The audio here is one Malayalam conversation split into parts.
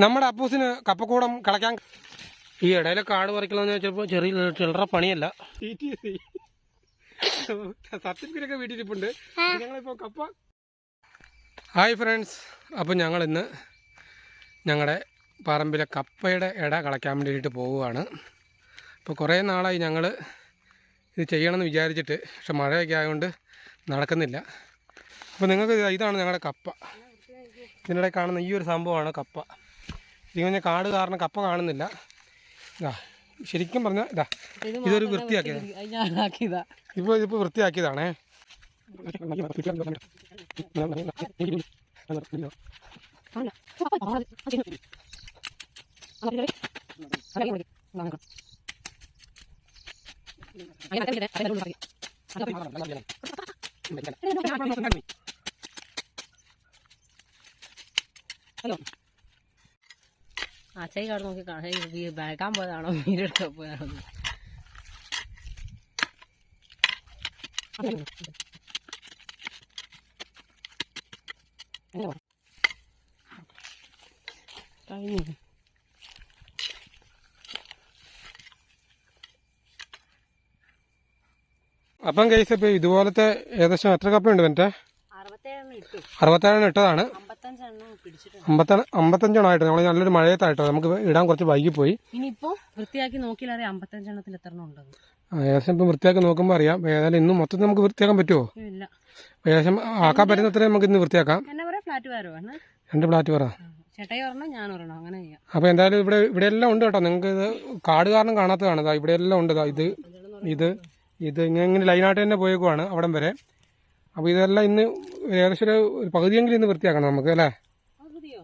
നമ്മുടെ അപ്പൂസിന് കപ്പക്കൂടം കളയ്ക്കാൻ ഈ ഇടയിലെ കാട് പറിക്കണമെന്ന് വെച്ചപ്പോൾ ചെറിയ ചില്ലറ പണിയല്ല. സർട്ടിഫിക്കറ്റ് ഒക്കെ വീട്ടിലിരിപ്പുണ്ട്. ഞങ്ങളിപ്പോൾ കപ്പ. ഹായ് ഫ്രണ്ട്സ് അപ്പോൾ ഞങ്ങൾ ഇന്ന് ഞങ്ങളുടെ പറമ്പിലെ കപ്പയുടെ ഇട കളയ്ക്കാൻ വേണ്ടിയിട്ട് പോവുകയാണ്. അപ്പോൾ കുറേ നാളായി ഞങ്ങൾ ഇത് ചെയ്യണമെന്ന് വിചാരിച്ചിട്ട് പക്ഷെ മഴയൊക്കെ ആയതുകൊണ്ട് നടക്കുന്നില്ല. അപ്പോൾ നിങ്ങൾക്ക് ഇതാണ് ഞങ്ങളുടെ കപ്പ. ഇതിനിടെ കാണുന്ന ഈ ഒരു സംഭവമാണ് കപ്പ. ഇതിങ്ങനെ കാട് കാരണം കപ്പ കാണുന്നില്ല. ഇതാ ശരിക്കും പറഞ്ഞാൽ ഇതാ ഇതൊരു വൃത്തിയാക്കിയത്. ഇപ്പോൾ ഇതിപ്പോൾ വൃത്തിയാക്കിയതാണേ. അച്ഛയ്ക്ക് അവിടെ നോക്കി ബാക്കാൻ പോയതാണോ മീനെടുക്കാൻ പോയതാണോ. കഴിഞ്ഞു അപ്പം കേസ് ഇതുപോലത്തെ ഏകദേശം എത്ര കപ്പയുണ്ട് മറ്റേ അറുപത്തേഴ് അറുപത്തേഴെണ്ണം ഇട്ടതാണ് അമ്പത്തഞ്ചെണ്ണമായിട്ട് നമ്മൾ നല്ലൊരു മഴയത്തായിട്ടോ. നമുക്ക് ഇടാൻ കുറച്ച് വൈകിപ്പോയി. ഇനിയിപ്പോ വൃത്തിയാക്കി നോക്കിയാലറിയാം അമ്പത്തഞ്ചെണ്ണത്തിൽ എത്ര ഏകദേശം ഇപ്പം വൃത്തിയാക്കി നോക്കുമ്പോൾ അറിയാം. ഏതായാലും ഇന്ന് മൊത്തത്തിൽ നമുക്ക് വൃത്തിയാക്കാൻ പറ്റുമോ ഇല്ല. ഏകദേശം ആക്കാൻ പറ്റുന്നത്രയും നമുക്ക് ഇന്ന് വൃത്തിയാക്കാം. രണ്ട് ഫ്ലാറ്റ് പറ അപ്പൊ എന്തായാലും ഇവിടെ ഇവിടെ എല്ലാം ഉണ്ട് കേട്ടോ. നിങ്ങൾക്ക് ഇത് കാട് കാരണം കാണാത്തതാണ്. ഇവിടെ എല്ലാം ഉണ്ട്. ഇതാ ഇത് ഇത് ഇങ്ങനെ ലൈനായിട്ട് തന്നെ പോയേക്കുവാണ് അവിടം വരെ. അപ്പോൾ ഇതെല്ലാം ഇന്ന് ഏകദേശം ഒരു ഒരു പകുതിയെങ്കിലും ഇന്ന് വൃത്തിയാക്കണം നമുക്ക് അല്ലേ അത് മതിയോ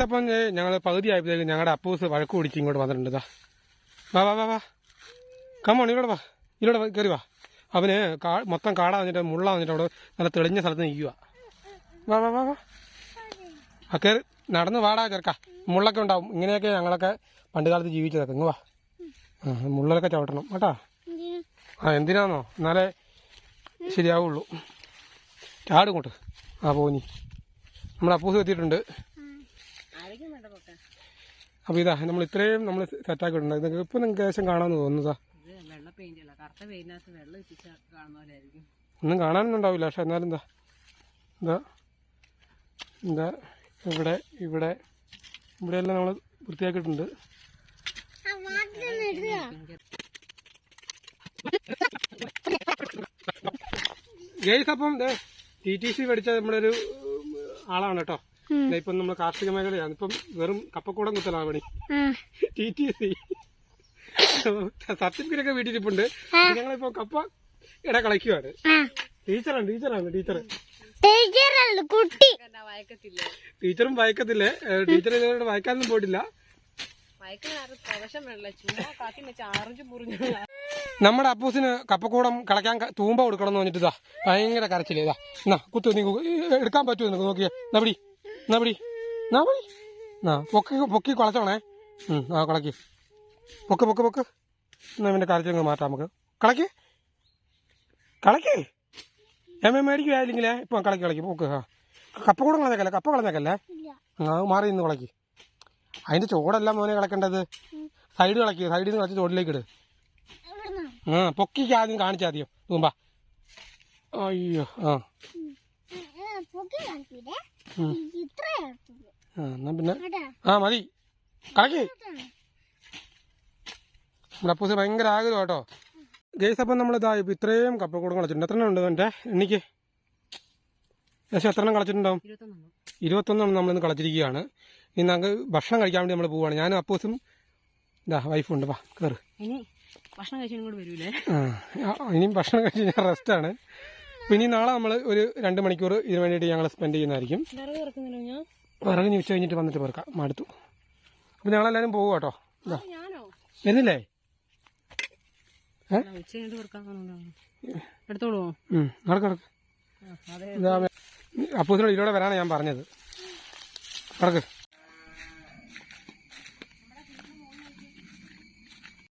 ഗേസ് അപ്പം ഞങ്ങൾ പകുതി ആയപ്പോഴത്തേക്ക് ഞങ്ങളുടെ അപ്പൂസ് വഴക്ക് പിടിച്ച് ഇങ്ങോട്ട് വന്നിട്ടുണ്ട് വാ വാ വാ വാ. കമ്മോൺ ഇവിടെ വാ. ഇവിടെ കയറി വാ. അവന് കാ മൊത്തം കാടാ വന്നിട്ട് മുള്ള വന്നിട്ട് അവിടെ നല്ല തെളിഞ്ഞ സ്ഥലത്ത് നിൽക്കുക വാ വാ വാ വാ. ആ കയറി നടന്ന് വാടാ ചെറുക്ക. മുള്ളൊക്കെ ഉണ്ടാവും. ഇങ്ങനെയൊക്കെ ഞങ്ങളൊക്കെ പണ്ട് കാലത്ത് ജീവിച്ചതൊക്കെ. ഇങ്ങ് വാ. ആ മുള്ളൊക്കെ ചവിട്ടണം കേട്ടാ? ആ എന്തിനാന്നോ? എന്നാലേ ശരിയാവുള്ളൂ. ചാടും ഇങ്ങോട്ട്. ആ പോനി നമ്മുടെ അപ്പൂസ് എത്തിയിട്ടുണ്ട്. അപ്പോൾ ഇതാ നമ്മൾ ഇത്രയും നമ്മൾ സെറ്റാക്കിയിട്ടുണ്ട്. ഇട്ടുണ്ടായിരുന്നു ഇപ്പൊ നിങ്ങൾക്ക് ഏകദേശം കാണാമെന്ന് തോന്നുന്നതാ കാണുന്ന ഒന്നും കാണാനൊന്നും ഉണ്ടാവില്ല. പക്ഷെ എന്നാലും എന്താ എന്താ എന്താ ഇവിടെ ഇവിടെ എല്ലാം നമ്മൾ വൃത്തിയാക്കിയിട്ടുണ്ട്. ഗേസ് അപ്പം ടി ടി സി പഠിച്ച നമ്മുടെ ഒരു ആളാണ് കേട്ടോ. ഇപ്പം നമ്മൾ കാർഷിക മേഖലയാണ്. ഇപ്പം വെറും കപ്പക്കൂടം കുത്തലാണ് പണി ടി ടി സി സർട്ടിഫിക്കറ്റ് ഒക്കെ വീട്ടിലിരിപ്പുണ്ട്. ഞങ്ങളിപ്പോ കപ്പ ഇട കളിക്കുവാണ് ടീച്ചറാണ് ടീച്ചറാണ് ടീച്ചർ ടീച്ചറല്ല കുട്ടി. ടീച്ചറും വായിക്കത്തില്ലേ? ടീച്ചർ ഇതുവരെ വായിക്കാനൊന്നും പോയിട്ടില്ല. നമ്മുടെ അപ്പൂസിന് കപ്പക്കൂടം കളയ്ക്കാൻ ക- തൂമ്പ കൊടുക്കണം എന്ന് പറഞ്ഞിട്ട് ഇതാ ഭയങ്കര കരച്ചില്ലേ ഇതാ എന്നാ കുത്തു നീ എടുക്കാൻ പറ്റുമോ നിങ്ങൾക്ക് നോക്കിയാ നബടി നബടി നബടി ആ പൊക്കി പൊക്കി കുളച്ചോണേ. ഉം, ആ കുളക്കി. പൊക്ക് പൊക്ക് പൊക്ക്. എന്നാ പിന്നെ കരച്ചിൽ മാറ്റാം നമുക്ക്. കളക്കി. കളക്കി. എം എം മേടിക്കുക ആയില്ലെങ്കിലേ ഇപ്പം കളക്കി കളക്കി പൊക്ക് ആ. കപ്പ കൂടെ കളഞ്ഞേക്കല്ലേ? കപ്പ കളഞ്ഞേക്കല്ലേ? ആ മാറി ഇന്ന് കളക്കി. അതിന്റെ ചോടല്ല മോനെ കളക്കേണ്ടത്? സൈഡ് കളക്കി സൈഡിൽ നിന്ന് കളച്ച് ചോടിലേക്ക് ഇട്. ആ പൊക്കിക്ക് ആദ്യം കാണിച്ചാദ്യം തൂമ്പ അയ്യോ ആ. ആ എന്നാ പിന്നെ? ആ മതി. കളക്കി നമ്മുടെ അപ്പൂസ് ഭയങ്കര ആഗ്രഹം കേട്ടോ. ഗേസ് അപ്പം നമ്മൾ ഇതാ ഇപ്പം ഇത്രയും കപ്പക്കൂടം കളിച്ചിട്ടുണ്ട്. എത്ര ഉണ്ട് എന്റെ എണ്ണിക്ക്. ഏകദേശം എത്ര എണ്ണം കളിച്ചിട്ടുണ്ടാവും? ഇരുപത്തൊന്നു ഇരുപത്തൊന്നെണ്ണം നമ്മളിന്ന് കളിച്ചിരിക്കുകയാണ്. ഇനി നമുക്ക് ഭക്ഷണം കഴിക്കാൻ വേണ്ടി നമ്മൾ പോവുകയാണ്. ഞാനും അപ്പൂസും ഇതാ വൈഫും ഉണ്ട്. വാ കയറ് ഇനി ഭക്ഷണം കഴിച്ചാൽ ഇനിയും ഭക്ഷണം കഴിച്ച് കഴിഞ്ഞാൽ റെസ്റ്റാണ് ഇനി നാളെ നമ്മൾ ഒരു രണ്ട് മണിക്കൂർ ഇതിന് വേണ്ടിയിട്ട് ഞങ്ങൾ സ്പെൻഡ് ചെയ്യുന്നതായിരിക്കും. വിറക് ഉച്ച കഴിഞ്ഞിട്ട് വന്നിട്ട് പെറുക്കാം മടുത്തു. അപ്പോൾ ഞങ്ങളെല്ലാവരും പോകും കേട്ടോ. വരുന്നില്ലേ? അപ്പൂസിനോട് ഇതിലൂടെ വരാനാണ് ഞാൻ പറഞ്ഞത്. നടക്ക്.